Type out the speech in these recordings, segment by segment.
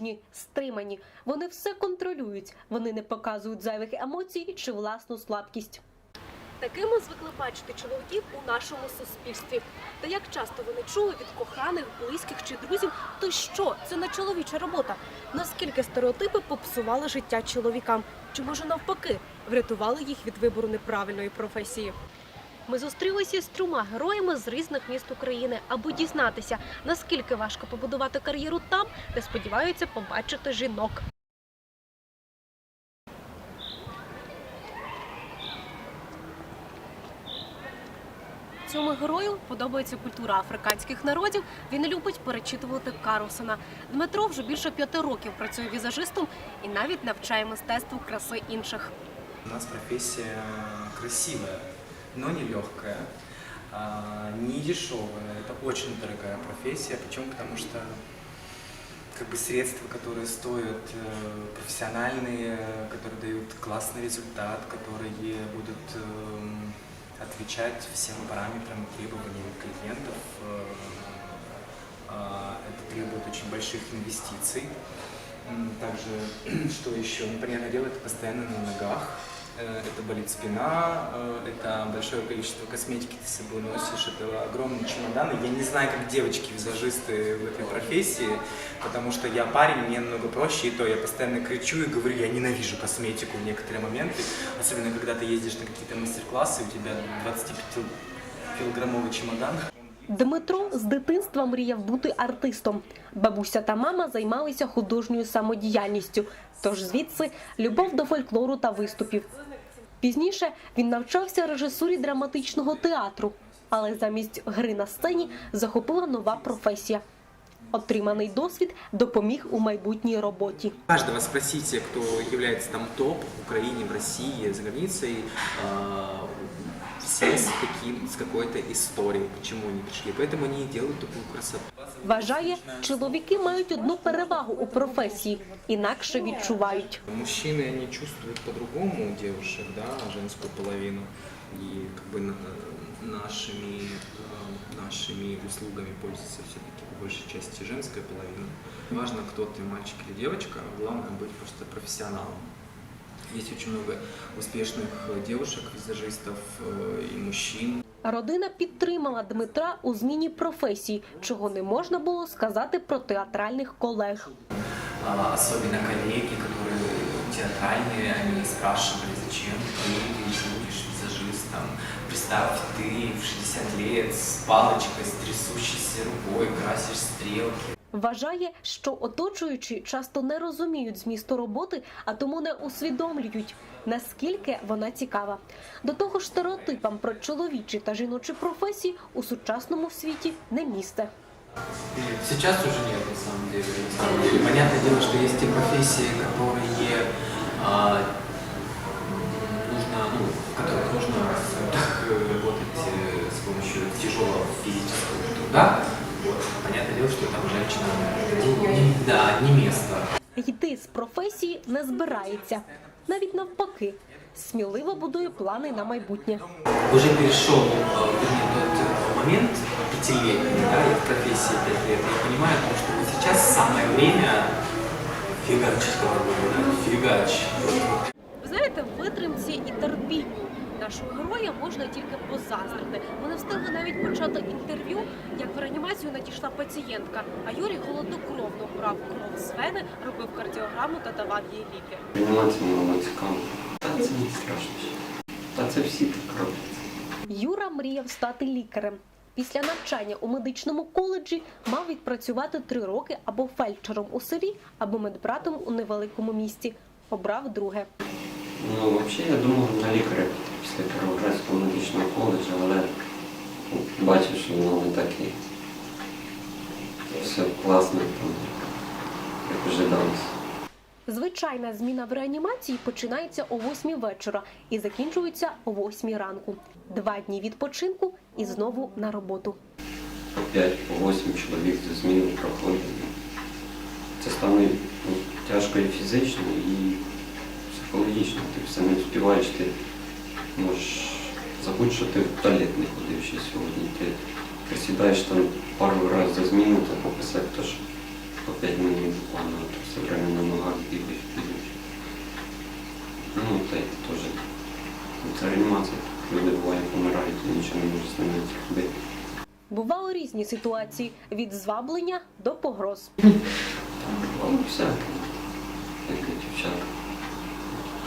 мужні, стримані. Вони все контролюють. Вони не показують зайвих емоцій чи власну слабкість. Такими звикли бачити чоловіків у нашому суспільстві. Та як часто вони чули від коханих, близьких чи друзів, то що це не чоловіча робота? Наскільки стереотипи попсували життя чоловікам? Чи може навпаки врятували їх від вибору неправильної професії? Ми зустрілися з трьома героями з різних міст України, аби дізнатися, наскільки важко побудувати кар'єру там, де сподіваються побачити жінок. Цьому герою подобається культура африканських народів. Він любить перечитувати Карлсона. Дмитро вже більше п'яти років працює візажистом і навіть навчає мистецтву краси інших. У нас профессия красивая, но не легкая, не дешевая. Это очень дорогая профессия, причем потому что как бы средства, которые стоят э, профессиональные, которые дают классный результат, которые будут эм, отвечать всем параметрам и требованиям клиентов. э, а, Это требует очень больших инвестиций. Также, что еще? Ну, понятное дело, это постоянно на ногах. Э, Это болит спина, э, это большое количество косметики ты с собой носишь, это огромные чемоданы. Я не знаю, как девочки-визажисты в этой профессии, потому что я парень, мне намного проще, и то я постоянно кричу и говорю, я ненавижу косметику в некоторые моменты, особенно когда ты ездишь на какие-то мастер-классы, у тебя 25-килограммовый чемодан. Дмитро з дитинства мріяв бути артистом. Бабуся та мама займалися художньою самодіяльністю, тож звідси любов до фольклору та виступів. Пізніше він навчався режисурі драматичного театру, але замість гри на сцені захопила нова професія. Отриманий досвід допоміг у майбутній роботі. Каждого спросите, кто является там топ в Украине, в России, за границей, а, все с, каким, с какой-то историей, почему они пришли. Поэтому они и делают такую красоту. Вважає, чоловіки мають одну перевагу у професії, інакше відчувають. Мужчины, они чувствуют по-другому девушек, да, женскую половину. И как бы на- нашими, э, нашими услугами пользуется все-таки по большей части женская половина. Важно, кто ты, мальчик или девочка, главное быть просто профессионалом. Есть очень много успешных э, девушек, визажистов э, и мужчин. Родина підтримала Дмитра у зміні професії, чого не можна було сказати про театральних колег. А, особенно коллеги, которые театральные, они спрашивали, зачем ты будешь визажистом. Представь, ты в 60 лет с палочкой, с трясущейся рукой красишь стрелки. Вважає, що оточуючі часто не розуміють змісту роботи, а тому не усвідомлюють, наскільки вона цікава. До того ж, стереотипам про чоловічі та жіночі професії у сучасному світі не місце. Сейчас уже нет, на самом деле. На самом деле. Понятное дело, что есть те профессии, которые а, нужно, ну, в которых нужно скажем так, э, работать э, с помощью тяжелого физического труда. Вот. Понятное дело, что там женщина, не- да, не место. Йти з професії не збирається. Навіть навпаки, сміливо будує плани на майбутнє. Уже перешел, э, вернее, тот э, момент пятилетний, да, я в профессии пять лет, я понимаю, то, что вот сейчас самое время фигачить, как бы, да, фигач. Ви знаєте, витримці і терпінню нашого героя можна тільки позаздрити. Вони встигли навіть почати інтерв'ю, як в реанімацію надійшла пацієнтка. А Юрій голодокровно брав кров з вени, робив кардіограму та давав їй ліки. Реанімація мала цікаво. Та це не страшно. Та це всі так роблять. Юра мріяв стати лікарем. Після навчання у медичному коледжі мав відпрацювати три роки або фельдшером у селі, або медбратом у невеликому місті. Обрав друге. Ну, взагалі, я думав на лікаря після Кіровоградського медичного коледжу, але ну, бачив, що воно не так і все класно, там, як ожидалося. Звичайна зміна в реанімації починається о 8 вечора і закінчується о 8 ранку. Два дні відпочинку і знову на роботу. 5, по 8 чоловік за зміну проходить. Це стане ну, тяжко і фізично, і психологічно. Ти все не встигаєш, ти можеш забути, що ти в туалет не ходив ще сьогодні. Ти присідаєш там пару разів за зміну, та пописати теж по 5 минут буквально вот все время на ногах бегаешь, бегаешь. Ну, это, это тоже это реанимация. Люди бывают помирають, і нічого не може з ними зробити. Бували різні ситуації від зваблення до погроз. Бывало всяке. Як і дівчата.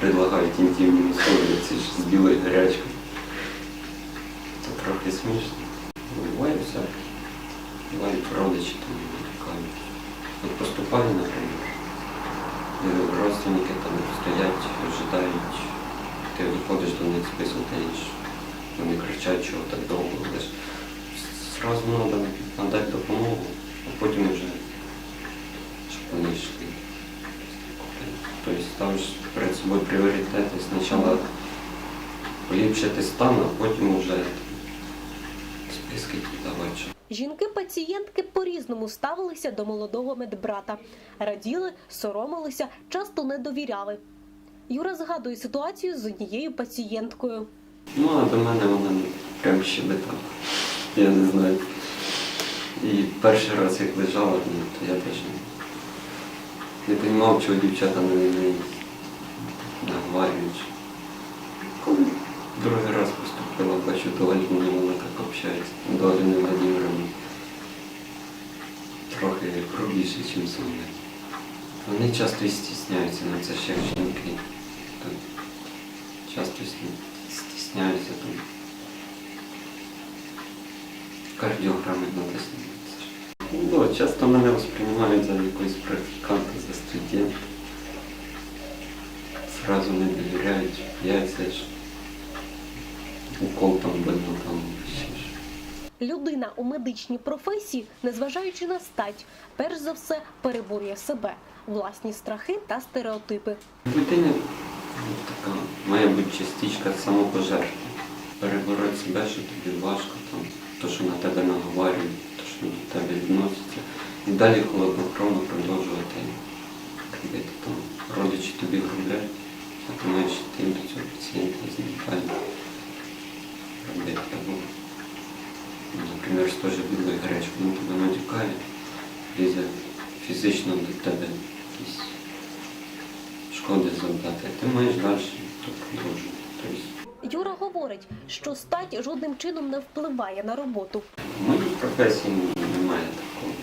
Предлагають інтимні условия, ці ж з білою гарячкою. Це трохи смішно. Буває всяке. Бувають родичі там нарікають. От поступає, наприклад. і Родственники там стоять, ожидають. Ти виходиш до них списуєш. Вони кричать, чого так довго. Ж Зразу треба надати допомогу, а потім вже щоб вони йшли. Тобто ставиш перед собою пріоритети. Спочатку поліпшити стан, а потім вже Жінки-пацієнтки по-різному ставилися до молодого медбрата. Раділи, соромилися, часто не довіряли. Юра згадує ситуацію з однією пацієнткою. Ну, а до мене вона прям щебетала. Я не знаю. І перший раз як лежала, ну, то я теж не, не розумів, чого дівчата на неї наговорюють. Коли другий раз поступила, бачу Альбіни, вона так общається. До Альбіни Владимировни. Трохи грубіше, ніж со мною. Вони часто і стісняються, але це ще жінки. То часто стісняються там. Кардіограми треба. Ну, часто мене восприймають за якогось практиканта, за студента. Сразу не довіряють, яйця ж. Укол там больно там. Людина у медичній професії, незважаючи на стать, перш за все переборює себе, власні страхи та стереотипи. В людини ну, така має бути частичка самопожертви. Перебороти себе, що тобі важко, там, то, що на тебе наговорюють, то, що до тебе відносяться. І далі холоднокровно продовжувати робити там. Родичі тобі грублять, а ти маєш йти до цього пацієнта з робити. Ну, наприклад, з теж білою гречкою, він тебе натякає, лізе фізично до тебе якісь шкоди завдати, ти маєш далі продовжувати. Юра говорить, що стать жодним чином не впливає на роботу. в моїй професії немає такого,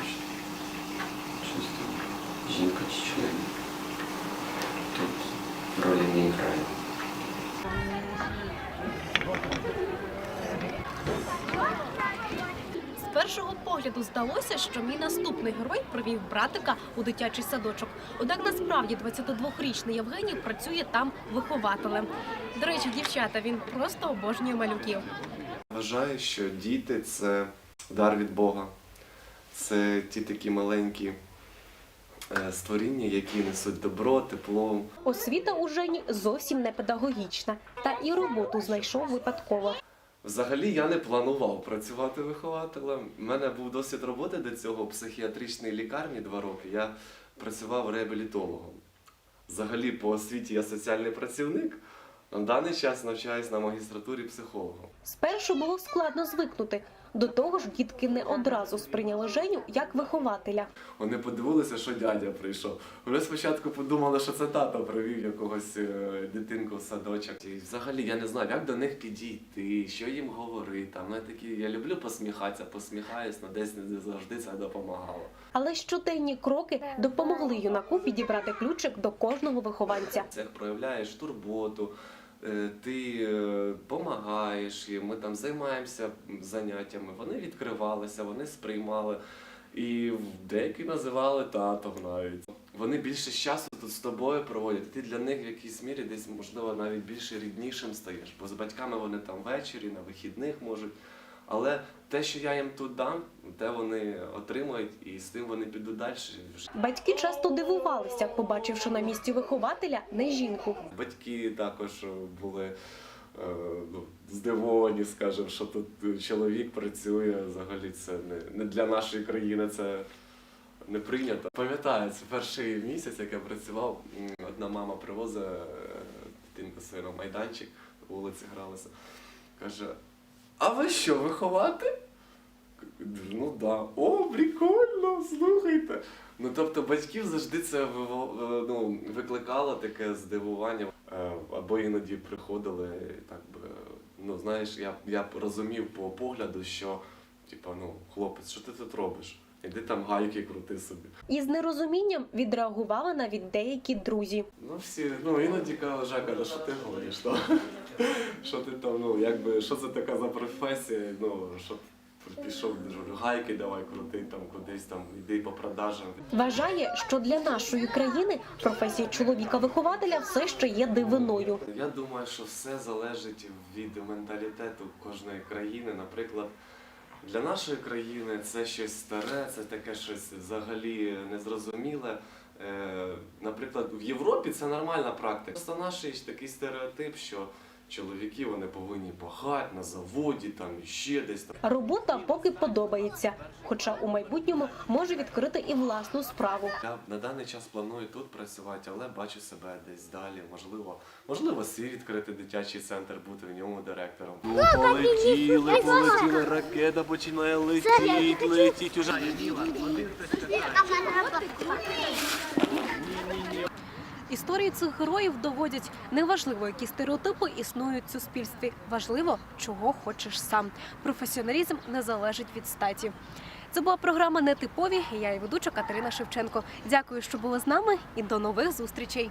що там жінка чи чоловік. Тут ролі не грає. Першого погляду здалося, що мій наступний герой провів братика у дитячий садочок. Однак насправді 22-річний Євгеній працює там вихователем. До речі, дівчата, він просто обожнює малюків. Вважаю, що діти це дар від Бога. Це ті такі маленькі е, створіння, які несуть добро, тепло. Освіта у Жені зовсім не педагогічна, та і роботу знайшов випадково. Взагалі я не планував працювати вихователем. У мене був досвід роботи до цього в психіатричній лікарні два роки. Я працював реабілітологом. Взагалі, по освіті я соціальний працівник. На даний час навчаюсь на магістратурі психологом. Спершу було складно звикнути. До того ж, дітки не одразу сприйняли Женю як вихователя. Вони подивилися, що дядя прийшов. Вони спочатку подумали, що це тато привів якогось е, дитинку в садочок. І взагалі я не знав, як до них підійти, що їм говорити. Ми такі, я люблю посміхатися, посміхаюсь, але десь не завжди це допомагало. Але щоденні кроки допомогли юнаку підібрати ключик до кожного вихованця. Це проявляєш турботу, ти допомагаєш їм, ми там займаємося заняттями. Вони відкривалися, вони сприймали. І деякі називали татом навіть. Вони більше часу тут з тобою проводять. Ти для них в якійсь мірі десь, можливо, навіть більше ріднішим стаєш. Бо з батьками вони там ввечері, на вихідних можуть. Але те, що я їм тут дам, те вони отримують, і з тим вони підуть далі. Батьки часто дивувалися, побачивши на місці вихователя не жінку. Батьки також були е, ну, здивовані, скажімо, що тут чоловік працює. Взагалі це не, для нашої країни, це не прийнято. Пам'ятаю, це перший місяць, як я працював. Одна мама привозить е, дитинку свою на майданчик, вулиці гралася. Каже: А ви що, виховати? Ну да. О, прикольно, слухайте. Ну тобто батьків завжди це е, ну, викликало таке здивування. Е, Або іноді приходили, так би, ну знаєш, я, я б розумів по погляду, що типа, ну, хлопець, що ти тут робиш? Іди там гайки крути собі. Із нерозумінням відреагували навіть деякі друзі. Ну всі, ну іноді кажуть, Жака, що ти говориш? То? Що ти там, ну якби, що це така за професія? Ну, що ти пішов, гайки давай крути там кудись там, іди по продажам. Вважає, що для нашої країни професія чоловіка-вихователя все ще є дивиною. Я думаю, що все залежить від менталітету кожної країни. Наприклад, для нашої країни це щось старе, це таке щось взагалі незрозуміле. Е, Наприклад, в Європі це нормальна практика. Просто наш такий стереотип, що чоловіки вони повинні пахати на заводі, там і ще десь там. Робота поки подобається, хоча у майбутньому може відкрити і власну справу. Я на даний час планую тут працювати, але бачу себе десь далі. Можливо, можливо, свій відкрити дитячий центр, бути в ньому директором. Ну, полетіли, полетіли, ракета починає летіти, летіть уже. Історії цих героїв доводять неважливо, які стереотипи існують в суспільстві. Важливо, чого хочеш сам. Професіоналізм не залежить від статі. Це була програма Нетипові. Я і ведуча Катерина Шевченко. Дякую, що були з нами, і до нових зустрічей.